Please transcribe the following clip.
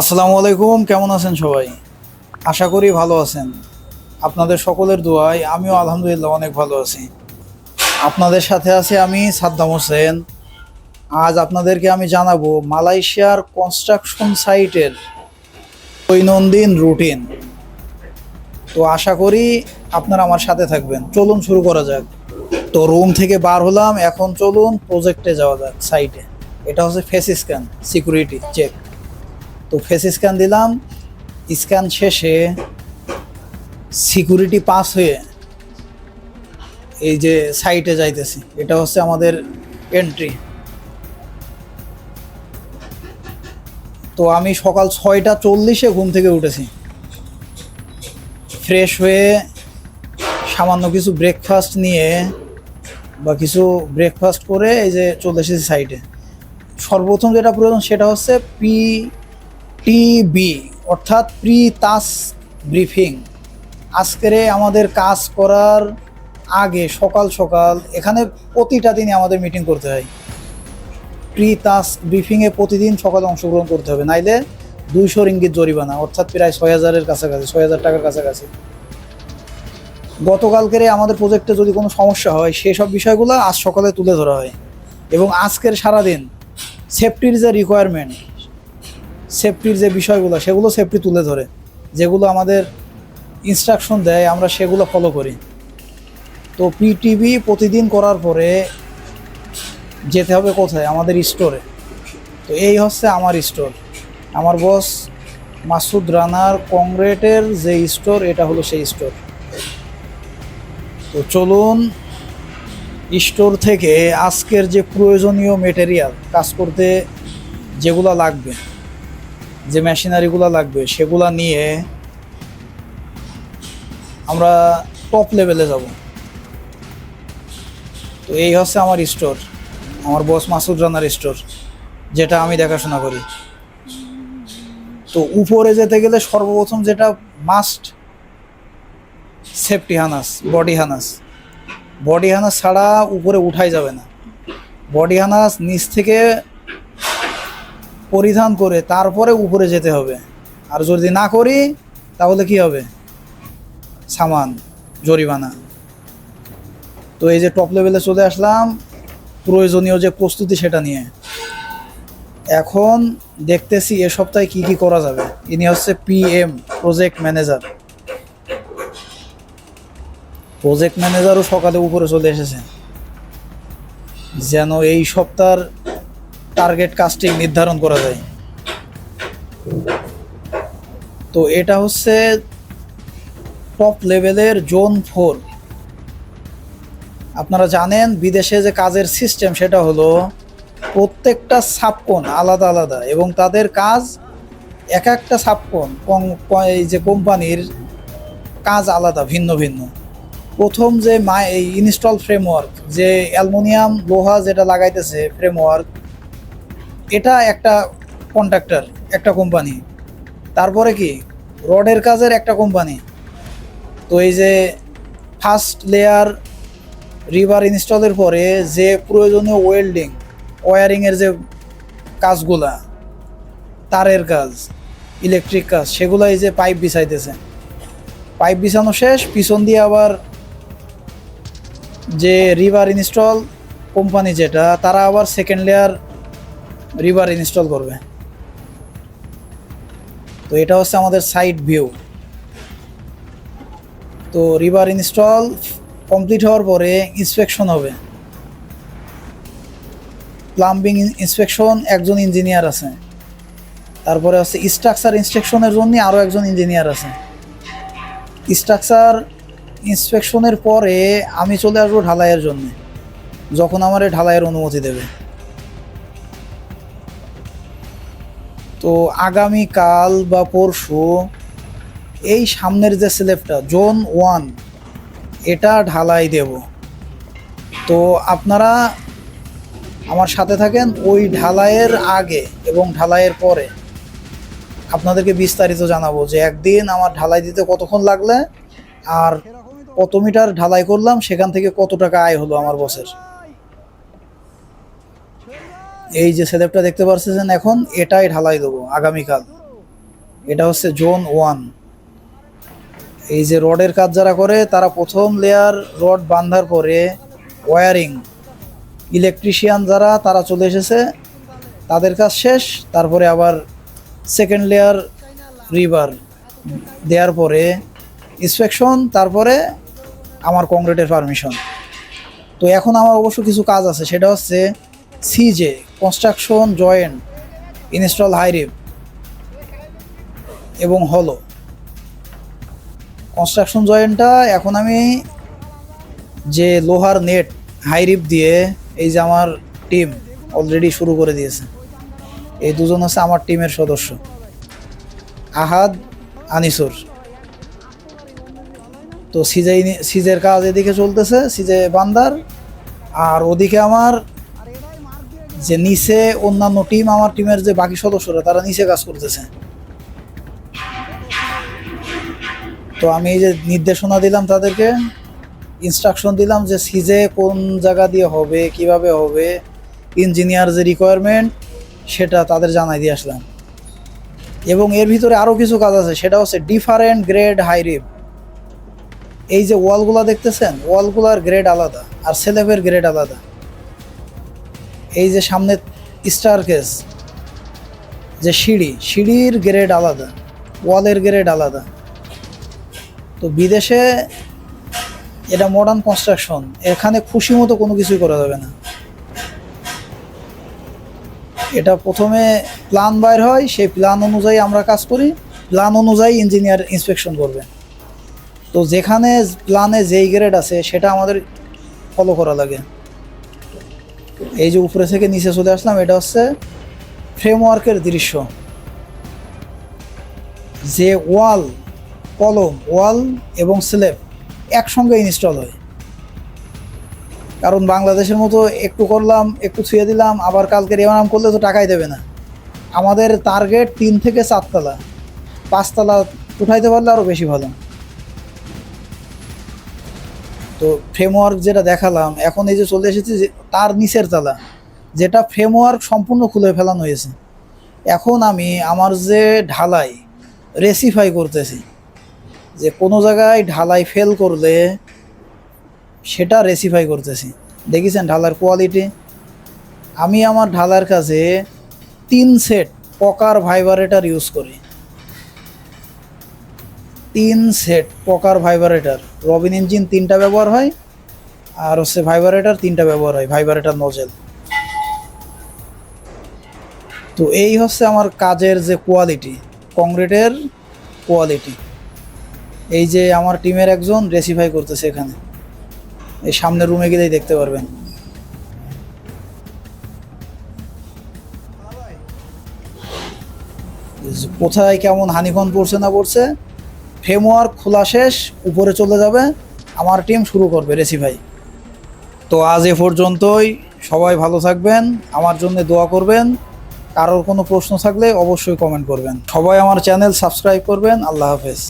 আসসালামু আলাইকুম, কেমন আছেন সবাই? আশা করি ভালো আছেন। আপনাদের সকলের দোয়ায় আমিও আলহামদুলিল্লাহ অনেক ভালো আছি। আপনাদের সাথে আছি আমি সাদ্দাম হোসেন। আজ আপনাদেরকে আমি জানাব মালয়েশিয়ার কনস্ট্রাকশন সাইটের দৈনন্দিন রুটিন তো আশা করি আপনারা আমার সাথে থাকবেন। চলুন শুরু করা যাক। তো রুম থেকে বার হলাম, এখন চলুন প্রজেক্টে যাওয়া যাক সাইটে এটা হচ্ছে ফেস স্ক্যান সিকিউরিটি চেক তো ফেস স্ক্যান দিলাম। স্ক্যান শেষে সিকিউরিটি পাস হয়ে এই যে সাইটে যাইতেছি, এটা হচ্ছে আমাদের এন্ট্রি তো আমি সকাল ছয়টা চল্লিশে ঘুম থেকে উঠেছি। ফ্রেশ হয়ে সামান্য কিছু ব্রেকফাস্ট নিয়ে বা কিছু ব্রেকফাস্ট করে এই যে চলে এসেছি সাইটে সর্বপ্রথম যেটা প্রয়োজন সেটা হচ্ছে পি টিবি অর্থাৎ প্রি তাস ব্রিফিং আজকের আমাদের কাজ করার আগে সকাল সকাল এখানে প্রতিটা দিনই আমাদের মিটিং করতে হয়। প্রি তাস ব্রিফিংয়ে প্রতিদিন সকালে অংশগ্রহণ করতে হবে, নাইলে দুইশো রিঙ্গিত জরিমানা, অর্থাৎ প্রায় ছয় হাজারের কাছাকাছি, ছয় হাজার টাকার কাছাকাছি। গতকালকের আমাদের প্রজেক্টে যদি কোনো সমস্যা হয়, সেসব বিষয়গুলো আজ সকালে তুলে ধরা হয়। এবং আজকের সারাদিন সেফটির যে রিকোয়ারমেন্ট সেফটির যে বিষয়গুলো, সেগুলো সেফটি তুলে ধরে। যেগুলো আমাদের ইনস্ট্রাকশন দেয়, আমরা সেগুলো ফলো করি। তো পিটিভি প্রতিদিন করার পরে যেতে হবে কোথায়? আমাদের স্টোরে তো এই হচ্ছে আমার স্টোর আমার বস মাসুদ রানার কংক্রিটের যে স্টোর এটা হলো সেই স্টোর তো চলুন স্টোর থেকে আজকের যে প্রয়োজনীয় মেটেরিয়াল কাজ করতে যেগুলো লাগবে। যে মেশিনারিগুলো লাগবে, সেগুলো নিয়ে আমরা টপ লেভেলে যাব। তো এই হচ্ছে আমার স্টোর আমার বস মাসুদ রানার স্টোর যেটা আমি দেখাশোনা করি। তো উপরে যেতে গেলে সর্বপ্রথম যেটা must safety harness body harness body harness ছাড়া উপরে উঠাই যাবে না। বডি হানাস নিচ থেকে পরিধান করে তারপরে উপরে যেতে হবে। আর যদি না করি, তাহলে কি হবে? সামান, জরিমানা। তো এই যে টপ লেভেলে চলে আসলাম, প্রয়োজনীয় যে প্রস্তুতি সেটা নিয়ে। এখন দেখতেছি এ সপ্তাহে কি কি করা যাবে। ইনি হচ্ছে পিএম প্রজেক্ট ম্যানেজার প্রজেক্ট ম্যানেজারও সকালে উপরে চলে এসেছে। যেন এই সপ্তাহের টার্গেট কাস্টিং নির্ধারণ করা যায়। তো এটা হচ্ছে টপ লেভেলের জোন ফোর আপনারা জানেন, বিদেশে যে কাজের সিস্টেম সেটা হলো প্রত্যেকটা সাবকোন আলাদা আলাদা এবং তাদের কাজ এক একটা সাবকোন এই যে কোম্পানির কাজ আলাদা, ভিন্ন ভিন্ন। প্রথম যে মাই এই ইনস্টল ফ্রেমওয়ার্ক যে অ্যালমোনিয়াম, লোহা যেটা লাগাইতেছে ফ্রেমওয়ার্ক এটা একটা কন্ট্রাক্টর একটা কোম্পানি তারপরে কি? রডের কাজের একটা কোম্পানি তো এই যে ফার্স্ট লেয়ার রিভার ইনস্টলের পরে যে প্রয়োজনীয় ওয়েল্ডিং ওয়ারিংয়ের যে কাজগুলা, তারের কাজ ইলেকট্রিক কাজ সেগুলো এই যে পাইপ বিছাইতেছে। পাইপ বিছানো শেষ, পিছন দিয়ে আবার যে রিভার ইনস্টল কোম্পানি যেটা, তারা আবার সেকেন্ড লেয়ার রিভার ইনস্টল করবে। তো এটা হচ্ছে আমাদের সাইড ভিউ তো রিভার ইনস্টল কমপ্লিট হওয়ার পরে ইন্সপেকশন হবে। প্লাম্বিং ইন্সপেকশন একজন ইঞ্জিনিয়ার আছে। তারপরে হচ্ছে স্ট্রাকচার ইন্সপেকশনের জন্য আরও একজন ইঞ্জিনিয়ার আছে। স্ট্রাকচার ইন্সপেকশনের পরে আমি চলে আসব ঢালাইয়ের জন্য। যখন আমার ঢালাইয়ের অনুমতি দেবে। তো আগামী কাল বা পরশু এই সামনের যে স্ল্যাবটা জোন ওয়ান, এটা ঢালাই দেব। তো আপনারা আমার সাথে থাকেন ওই ঢালাইয়ের আগে এবং ঢালাইয়ের পরে। আপনাদেরকে বিস্তারিত জানাব যে একদিন আমার ঢালাই দিতে কতক্ষণ লাগলে আর কত মিটার ঢালাই করলাম, সেখান থেকে কত টাকা আয় হলো আমার বসের এই যে স্ল্যাবটা দেখতে পাচ্ছেন এখন, এটাই ঢালাই দেবো আগামীকাল। এটা হচ্ছে জোন ওয়ান। এই যে রডের কাজ যারা করে, তারা প্রথম লেয়ার রড বাঁধার পরে ওয়ারিং ইলেকট্রিশিয়ান যারা, তারা চলে এসেছে, তাদের কাজ শেষ, তারপরে আবার সেকেন্ড লেয়ার রিভার দেওয়ার পরে ইন্সপেকশন তারপরে আমার কংক্রিটের পারমিশন তো এখন আমার অবশ্য কিছু কাজ আছে, সেটা হচ্ছে সিজে কনস্ট্রাকশন জয়েন্ট ইনস্টল হাইরিপ এবং হলো কনস্ট্রাকশন জয়েন্টটা এখন আমি যে লোহার নেট হাইরিপ দিয়ে এই যে আমার টিম অলরেডি শুরু করে দিয়েছে। এই দুজন হচ্ছে আমার টিমের সদস্য। আহাদ, আনিসুর। তো সিজে সিজের কাজ এদিকে চলতেছে, সিজে বান্দার। আর ওদিকে আমার যে নিচে অন্যান্য টিম আমার টিমের যে বাকি সদস্যরা, তারা নিচে কাজ করতেছে। তো আমি এই যে নির্দেশনা দিলাম তাদেরকে ইনস্ট্রাকশন দিলাম যে সিজে কোন জায়গা দিয়ে হবে, কীভাবে হবে ইঞ্জিনিয়ার যে রিকোয়ারমেন্ট সেটা তাদের জানাই দিয়ে আসলাম। এবং এর ভিতরে আরও কিছু কাজ আছে, সেটা হচ্ছে ডিফারেন্ট গ্রেড হাই হাইরিপ এই যে ওয়ালগুলা দেখতেছেন ওয়ালগুলার গ্রেড আলাদা, আর সেলেবের গ্রেড আলাদা। এই যে সামনে স্টার কেস, যে সিঁড়ি, সিঁড়ির গ্রেড আলাদা ওয়ালের গ্রেড আলাদা। তো বিদেশে এটা মডার্ন কনস্ট্রাকশন এখানে খুশি মতো কোনো কিছুই করা যাবে না। এটা প্রথমে প্ল্যান বাইর হয়, সেই প্ল্যান অনুযায়ী আমরা কাজ করি প্ল্যান অনুযায়ী ইঞ্জিনিয়ার ইন্সপেকশন করবে। তো যেখানে প্ল্যানে যেই গ্রেড আছে, সেটা আমাদের ফলো করা লাগে। এই যে উপরে থেকে নিচে চলে আসলাম, এটা হচ্ছে ফ্রেমওয়ার্কের দৃশ্য। যে ওয়াল কলম ওয়াল এবং স্লেব একসঙ্গে ইনস্টল হয়। কারণ বাংলাদেশের মতো একটু করলাম, একটু ছুঁয়ে দিলাম, আবার কালকে রেওয়ানাম করলে তো টাকাই দেবে না। আমাদের টার্গেট তিন থেকে চারতলা। পাঁচতলা উঠাইতে পারলে আরও বেশি ভালো। তো ফ্রেমওয়ার্ক যেটা দেখালাম, এখন এই যে চলে এসেছে তার নিচের তালা, যেটা ফ্রেমওয়ার্ক সম্পূর্ণ খুলে ফেলানো হয়েছে। এখন আমি আমার যে ঢালাই রেসিফাই করতেছি, যে কোনো জায়গায় ঢালাই ফেল করলে সেটা রেসিফাই করতেছি। দেখেছেন ঢালার কোয়ালিটি আমি আমার ঢালার কাছে তিন সেট পকার ভাইবারেটার ইউজ করি। তিন set poker vibrator Robin engine তিনটা ব্যবহার হয়, আর হচ্ছে ভাইবারেটার তিনটা ব্যবহার হয় ভাইবারেটার নজেল তো এই হচ্ছে আমার কাজের যে কোয়ালিটি কংক্রিটের কোয়ালিটি এই যে আমার টিমের একজন রেসিফাই করতেছে এখানে। এই সামনের রুমে গেলেই দেখতে পারবেন। কোথায় কেমন হানিফন পড়ছে না পড়ছে? ফ্রেমওয়ার্ক খোলা শেষ, উপরে চলে যাবে। আমার টিম শুরু করবে রেসিভাই তো আজ এ পর্যন্তই। সবাই ভালো থাকবেন, আমার জন্য দোয়া করবেন। কারোর কোনো প্রশ্ন থাকলে অবশ্যই কমেন্ট করবেন। সবাই আমার চ্যানেল সাবস্ক্রাইব করবেন। আল্লাহ হাফেজ।